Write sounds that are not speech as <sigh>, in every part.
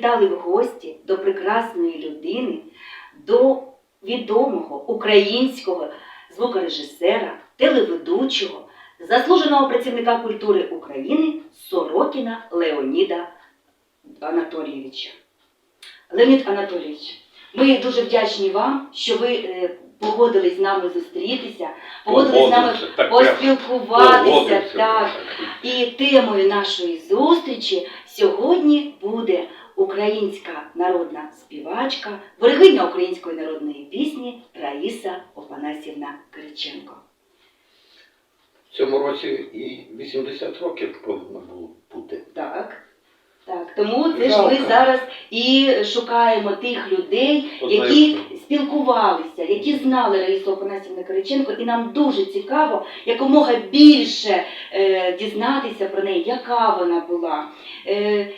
завітали в гості до прекрасної людини, до відомого українського звукорежисера, телеведучого, заслуженого працівника культури України Сорокіна Леоніда Анатолійовича. Леонід Анатолійович, ми дуже вдячні вам, що ви е, погодились з нами зустрітися, погодились з нами так, поспілкуватися. Так. І темою нашої зустрічі сьогодні буде українська народна співачка, берегиня української народної пісні Раїса Опанасівна Кириченко. В цьому році і 80 років повинно було бути. Так. Так, тому це ж ми зараз і шукаємо тих людей, які спілкувалися, які знали Раїсу Опанасівну Кириченко, і нам дуже цікаво якомога більше е, дізнатися про неї, яка вона була. Е,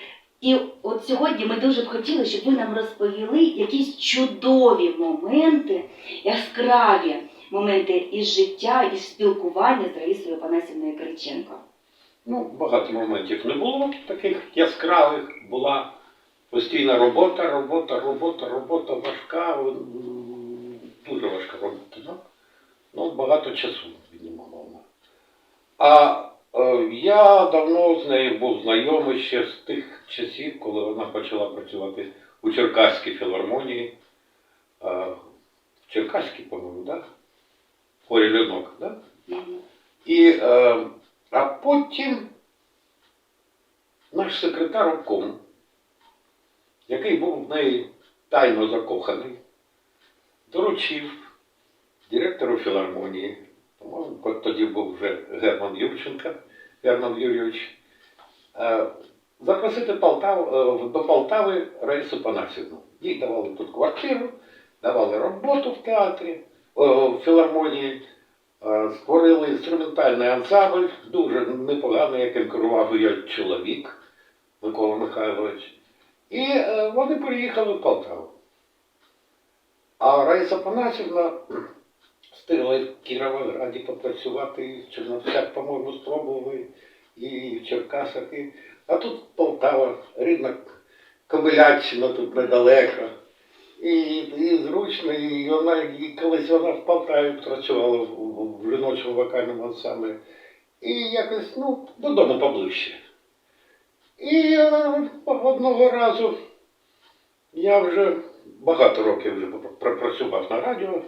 і от сьогодні ми дуже б хотіли, щоб ви нам розповіли якісь чудові моменти, яскраві моменти із життя, із спілкування з Раїсою Опанасівною Кириченко. Ну, багато моментів не було таких яскравих. Була постійна робота, робота, робота, робота важка, дуже важка робота. Ну, ну багато часу віднімала. А я давно з нею був знайомий ще з тих часів, коли вона почала працювати у Черкаській філармонії. В Черкаській, по-моєму, так? Хорі так? І, е, а потім наш секретар обком, який був в неї тайно закоханий, доручив директору філармонії, по-моєму, тоді був вже Герман Юрченко, Герман Юрійович, е, запросити Полтав, е, до Полтави Раїсу Панасівну. Їй давали тут квартиру, давали роботу в театрі, о, в філармонії. Е, Створили інструментальний ансамбль, дуже непоганий, яким керував її чоловік Микола Михайлович. І е, вони переїхали в Полтаву. А Раїса Панасівна встигла і в Кіровограді попрацювати, і в Черновцях, по-моєму, спробували, і в Черкасах. І... А тут Полтава, рідна Кобиляччина тут недалеко. І, і зручно, і вона, і колись вона в Полтаві працювала в, в, в жіночому вокальному ансамблі. І якось, ну, додому поближче. І одного разу я вже багато років вже пр- працював на радіо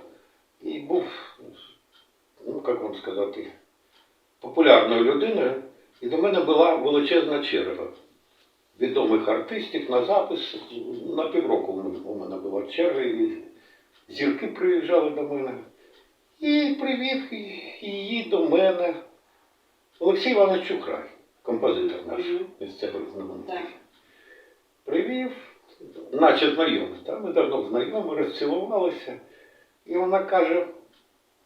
і був, ну, як вам сказати, популярною людиною. І до мене була величезна черга відомих артистів на запис. На півроку у мене- була черга, і зірки приїжджали до мене. І привів її до мене Олексій Іванович Чукрай, композитор наш місцевий знаменитий. Привів, наче знайомий, ми давно знайомі, розцілувалися. І вона каже: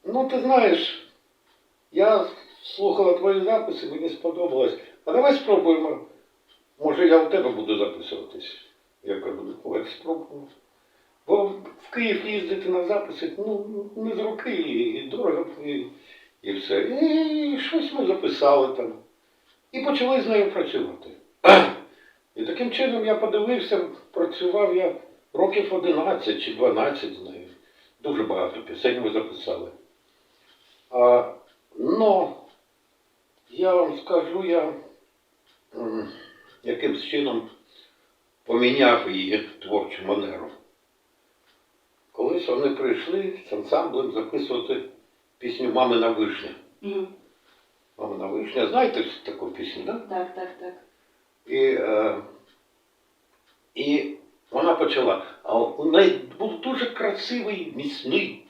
ну ти знаєш, я слухала твої записи, мені сподобалось. А давай спробуємо. Може, я у тебе буду записуватись. Я кажу, ну давай спробуємо. Бо в Київ їздити на записи, ну, не з руки, і дорого, і, і все. І щось ми записали там. І почали з нею працювати. І таким чином я подивився, працював я років 11 чи 12 з нею. Дуже багато пісень ми записали. А, но я вам скажу, я якимсь чином поміняв її творчу манеру. Колись вони прийшли з ансамблем записувати пісню Мамина вишня. Мгм. Мамина вишня, знаєте таку пісню, так? Да? Так, так, так. І, е, і вона почала. А у неї був дуже красивий, міцний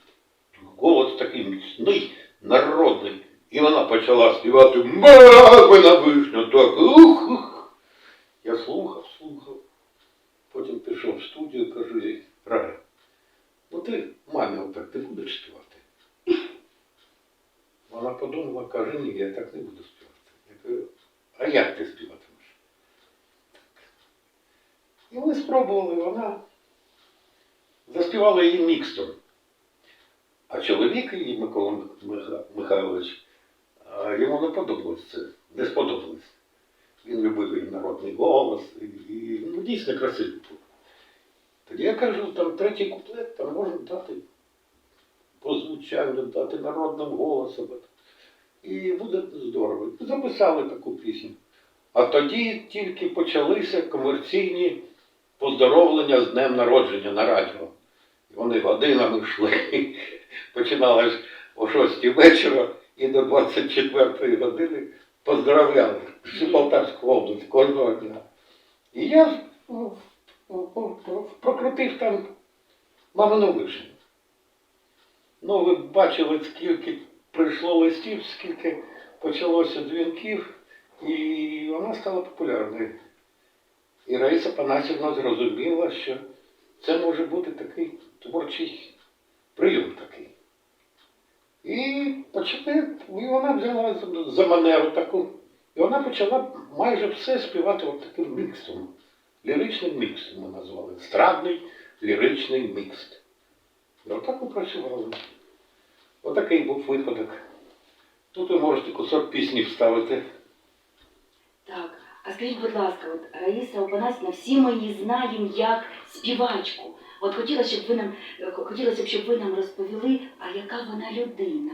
голос такий міцний, народний. І вона почала співати Мамина вишня, так. Ух, ух. Я слухав, слухав. Потім пішов в студію, кажу їй, Рая, ну ти мамі отак ти будеш співати? Вона подумала, каже, ні, я так не буду співати. Я кажу, а як ти співатимеш? І ми спробували, вона заспівала її мікстом. А чоловік її, Микола Михайлович, йому не подобалось це, не сподобалось. Він любив і народний голос, і, і ну, дійсно красивий був. Тоді я кажу, там третій куплет, там можна дати по звучанню, дати народним голосом. І буде здорово. Записали таку пісню. А тоді тільки почалися комерційні поздоровлення з днем народження на радіо. Вони годинами йшли. <laughs> Починалось о 6 вечора і до 24 години поздравляли всю Полтавську область кожного дня. І я прокрутив там мамину вишню. Ну, ви бачили, скільки прийшло листів, скільки почалося дзвінків, і вона стала популярною. І Раїса Панасівна зрозуміла, що це може бути такий творчий прийом такий. І почали, і вона взяла за- манеру таку. І вона почала майже все співати от таким міксом. Ліричним міксом ми назвали. Страдний ліричний мікс. І отак ми працювали. Отакий був випадок. Тут ви можете кусок пісні вставити. Скажіть, будь ласка, от Раїса Опанасівна, всі ми знаємо як співачку. От хотілося, щоб ви нам е, хотілося б, щоб ви нам розповіли, а яка вона людина.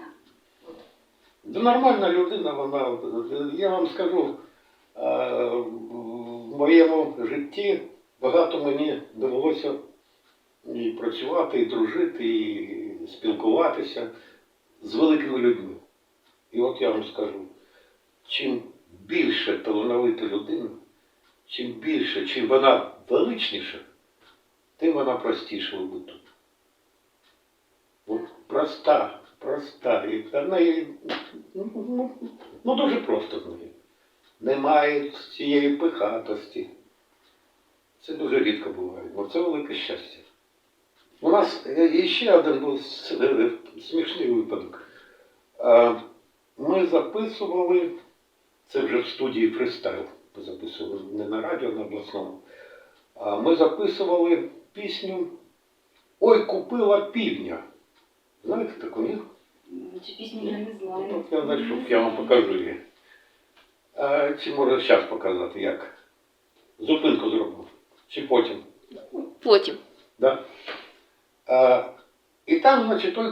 Да нормальна людина, вона, я вам скажу, е, в моєму житті багато мені довелося і працювати, і дружити, і спілкуватися з великими людьми. І от я вам скажу, чим більше талановита людина, чим більше, чим вона величніша, тим вона простіша у биту. От проста, проста. І в неї ну, ну, дуже просто в неї. Немає цієї пихатості. Це дуже рідко буває, бо це велике щастя. У нас ще один був е, смішний випадок. Е, Ми записували, це вже в студії фристайл, ми записували не на радіо, на обласному. А Ми записували пісню Ой, купила півня. Знаєте таку, ні? Цю пісню я не Ну, знаю. от я знайшов, я вам покажу її. А, чи може зараз показати як? Зупинку зробимо. Чи потім? Потім. Да? А, і там, значить, той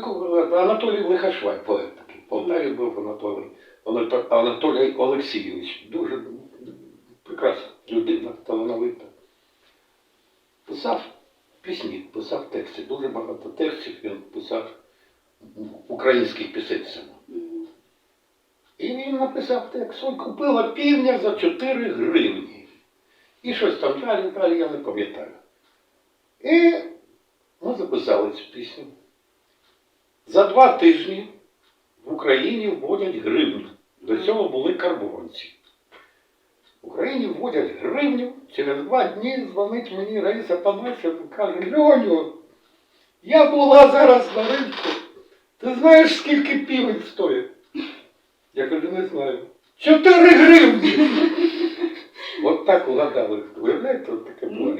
Анатолій Лихашвай, поет такий. В Полтаві був Анатолій, Анато- Анатолій Олексійович. Дуже прекрасна людина, талановита. Писав пісні, писав тексти. Дуже багато текстів він писав українських пісень. І він написав текст, ой, купила півня за 4 гривні. І щось там далі, далі я не пам'ятаю. І ми записали цю пісню. За два тижні в Україні вводять гривню. До цього були карбованці. В Україні вводять гривню, через два дні дзвонить мені Раїса Панасівна і каже, Льоню, я була зараз на ринку. Ти знаєш, скільки півень стоїть? Я кажу, не знаю. Чотири гривні. От так угадали. Уявляєте, от таке Ну, було.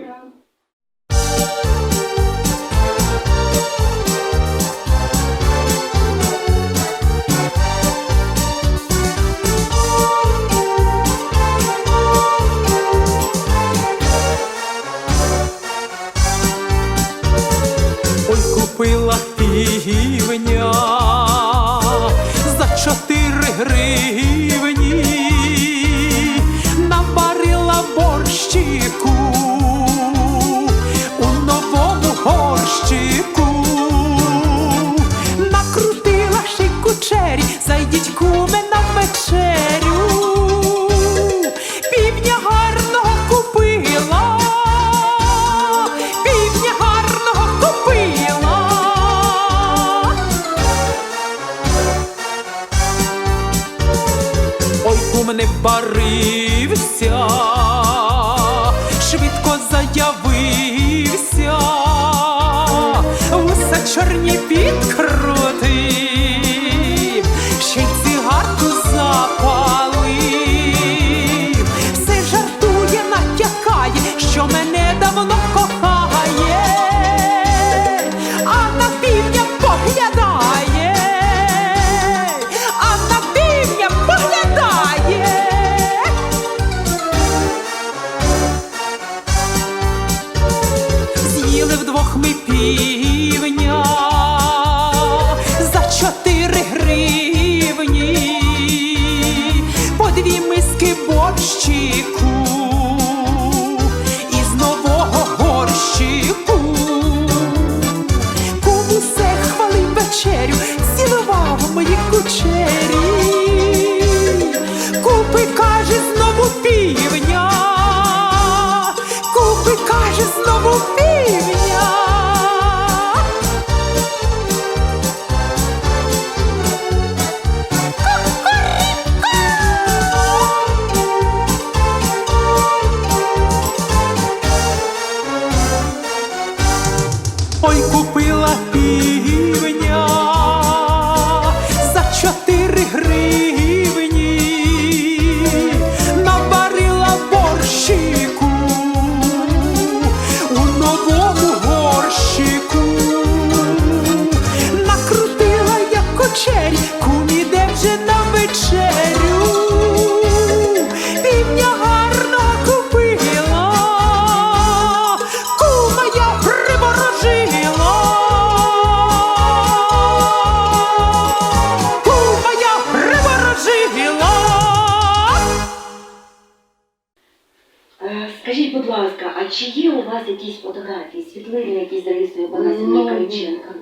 Будь ласка, а чи є у вас якісь фотографії, світлини, які з Раїсою Ну, Панасівною Кириченко?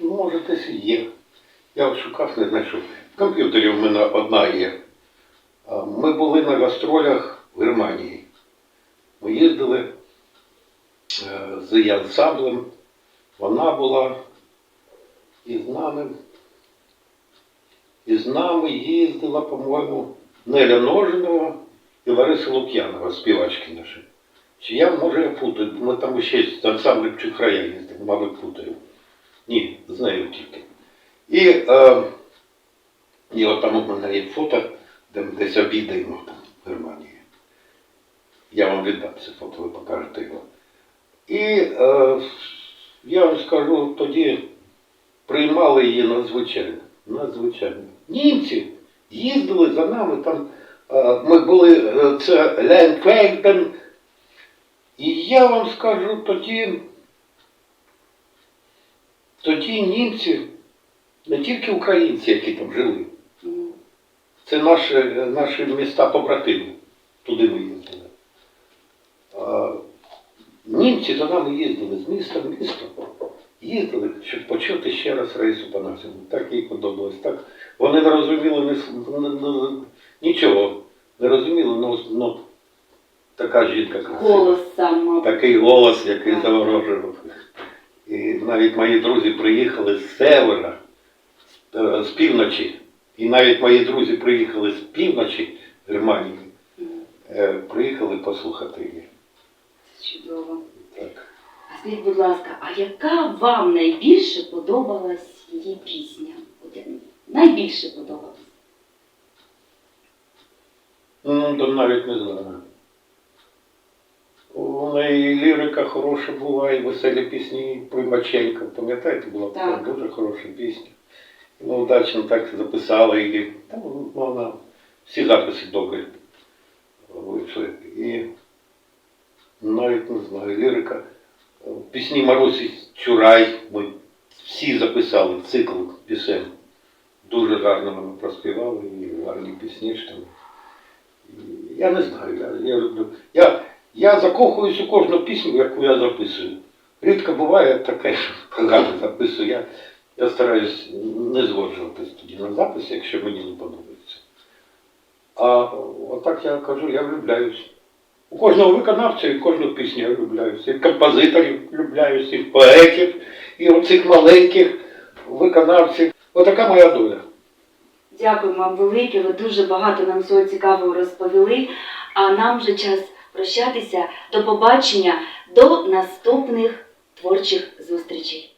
Може, десь і є. Я шукав, не знайшов. В комп'ютері в мене одна є. А, Ми були на гастролях в Германії. Ми їздили е, з її ансамблем. Вона була і з нами. І з нами їздила, по-моєму, Неля Ножинова і Лариса Лук'янова, співачки наші. Чи я, може, путаю? Ми там ще з ансамблем Чухрая їздили, мабуть, путаю. Ні, з нею тільки. І, е, і от там у мене є фото, де ми десь обідаємо там в Германії. Я вам віддам це фото, ви покажете його. І е, я вам скажу, тоді приймали її надзвичайно. Надзвичайно. Німці їздили за нами там. е, Ми були, е, це Ленфельден. І я вам скажу тоді. Тоді німці, не тільки українці, які там жили, це наші, наші міста побратими. Туди ми їздили. Німці за нами їздили з міста в місто. Їздили, щоб почути ще раз Раїсу Панасівну. Так їй подобалось. Так. Вони не розуміли нічого. Не розуміли, ну така жінка красива. Голос сам. Такий голос, який Так. заворожував. І навіть мої друзі приїхали з севера, з- з півночі. І навіть мої друзі приїхали з півночі Германії. Е, Приїхали послухати її. Чудово. Так. А скажіть, будь ласка, а яка вам найбільше подобалась її пісня? Найбільше подобалась? Ну, то навіть не знаю. У неї лірика хороша була, і веселі пісні Прибаченька. Пам'ятаєте, була така Так. дуже хороша пісня. Ми удачно так записали її. Та, ну, вона, всі записи добрі вийшли. І навіть не знаю, лірика. Пісні Марусі Чурай ми всі записали цикл пісень. Дуже гарно вона проспівала і гарні пісні там. І Я не знаю, я, я люблю. Я, я закохуюсь у кожну пісню, яку я записую. Рідко буває таке, що погано записую. Я, я стараюсь не згоджуватись тоді на запис, якщо мені не подобається. А отак я кажу, я влюбляюсь. У кожного виконавця і кожну пісню я влюбляюся. І композиторів влюбляюсь, і поетів, і оцих маленьких виконавців. Отака моя доля. Дякую вам велике, ви дуже багато нам всього цікавого розповіли. А нам вже час прощатися. До побачення, до наступних творчих зустрічей.